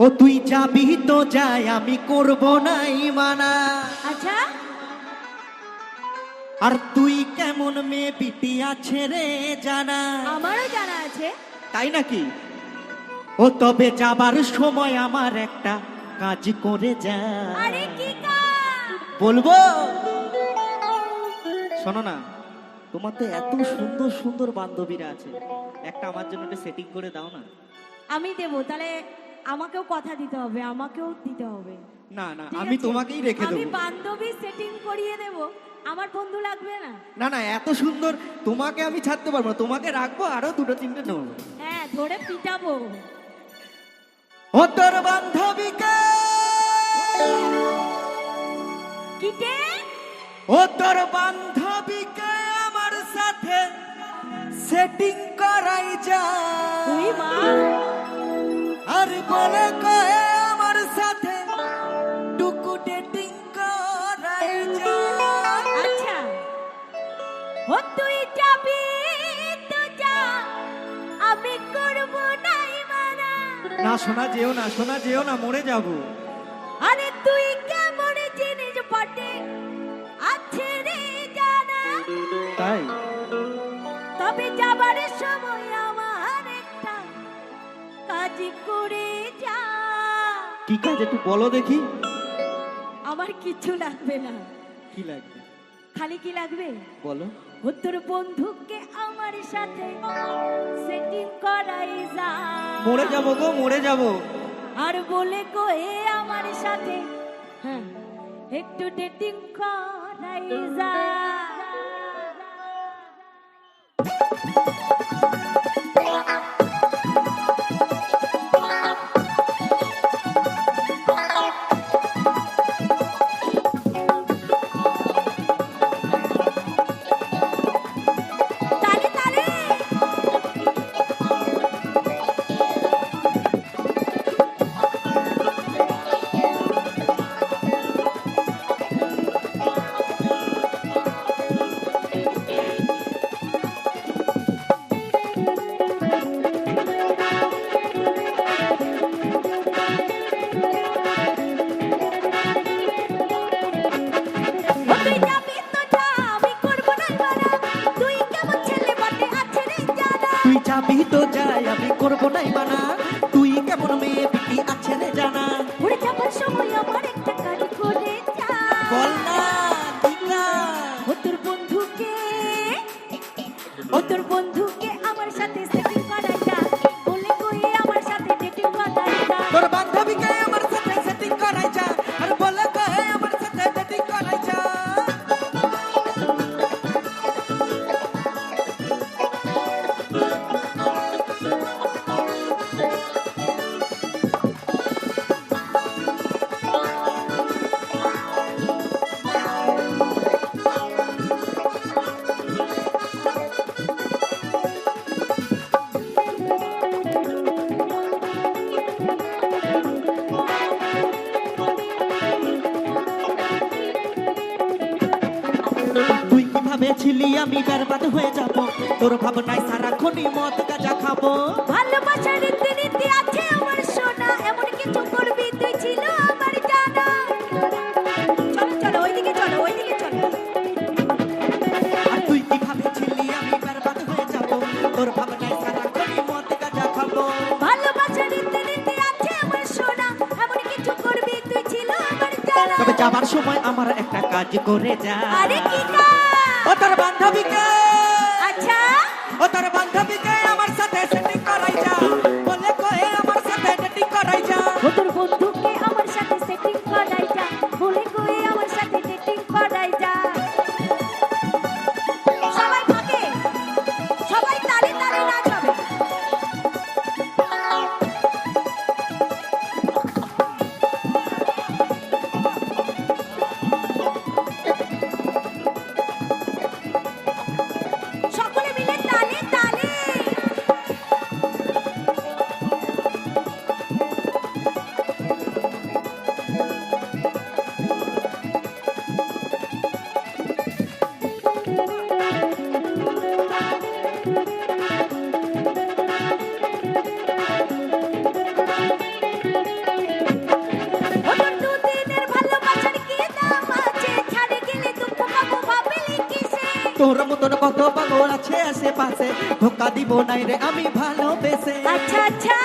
ও তুই যাবি তো যাই আমি করব নাই মানা আচ্ছা। আর তুই কেমন মেয়ে পিটি আছে রে জানা। আমারও জানা আছে। তাই নাকি? ও তবে যাবার সময় আমার একটা কাজ করে যা। আরে কি কাজ? বলব? শোনো না তোমার তো এত সুন্দর সুন্দর বান্ধবীরা আছে। একটা আমার জন্য একটা সেটিং করে দাও না। আমি দেবো তাহলে আমাকেও কথা দিতে হবে আমাকেও দিতে হবে। না না আমি তোমাকেই রেখে আমি বান্ধবী সেটিং করিয়ে দেব আমার বন্ধু লাগবে না। না না এত সুন্দর তোমাকে আমি ছাড়তে পারব না তোমাকে রাখব আরও দুটো তিনটে নেব। হ্যাঁ ধরে পিটাবো। ও তোর বান্ধবীকে! কিটে ও তোর বান্ধবীকে আমার সাথে সেটিং করাই যা। তুই মা। আর বলে কয়ে আমার সাথে টুকু ডেটিং করাই আচ্ছা। ও তুই যাবি তো যা আমি করব নাই মানা। না শোনা যেও না শোনা যেও না মরে যাব। আরে তুই করে যা। কি কাজ একটু বলো দেখি। আমার কিছু লাগবে না। কি লাগবে? খালি কি লাগবে? বলো। ও তোর বন্ধুকে আমার সাথে সেটিং করাই যা। মরে যাব গো মরে যাব। আর বলে কয়ে আমার সাথে হ্যাঁ একটু ডেটিং করাই যা। ভাবেছিলি আমি বরবাদ হয়ে যাব। তোর ভাবনায় সারাক্ষণই মদ গাঁজা খাব। ভালোবাসার রীতি নীতি আছে আমার সোনা এমন কিছু করবি তুই ছিল আমার জানা। চলো চলো ওইদিকে চলো ওইদিকে চলো। আর তুই কি ভাবেছিলি আমি বরবাদ হয়ে যাব? তোর ভাবনায় সারাক্ষণই মদ গাঁজা খাব। ভালোবাসার রীতি নীতি আছে আমার সোনা এমন কিছু করবি তুই ছিল আমার জানা। তবে যাবার সময় আমার একটা কাজ করে যা। আরে কি কাজ? ও তোর বান্ধবীকে। আচ্ছা। ও তোর তোর মতন কত পাগল আছে আশেপাশে ধোকা দিব নাই রে আমি ভালোবেসে। আচ্ছা আচ্ছা।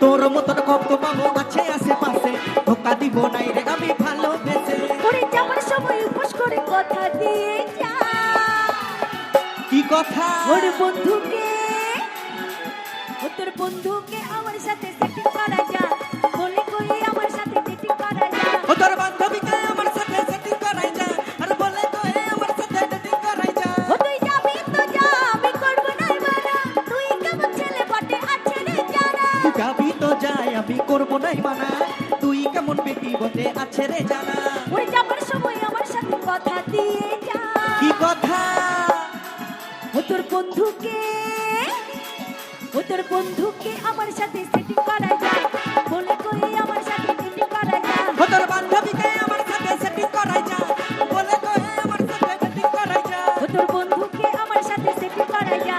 তোর মতন কত পাগল আছে আশেপাশে ধোকা দিব নাই রে আমি ভালোবেসে। করে যাবার সময় উপোস করে কথা দিয়ে যা। কি কথা? ওর তোর বন্ধুকে আমার সাথে সেটিং করা যা বলে কই আমার সাথে সেটিং করা যা ও তোর বান্ধবীকে আমার সাথে সেটিং করাই যা আর বলে এ আমার সাথে ডেটিং করাই যা ও তুই যাবি তো যা আমি করব না মানা। তুই কেমন ছেলে বটে আছে রে জানা। যাবি তো যাই আমি করব নাই মানা। তুই কেমন বেটি বটে আছে রে জানা। ওরে যাবার সময় আমার সাথে কথা দিয়ে যা। কি কথা? ও তোর বন্ধুকে ও তোর বন্ধুকে আমার সাথে সেটিং করা যায়। বলে কই আমার সাথে সেটিং করা যায়। ওদের বান্ধবীকে আমার সাথে সেটিং করা যায়। বলে এ আমার সাথে সেটিং করা যায়। ওদের বন্ধুকে আমার সাথে সেটিং করা যা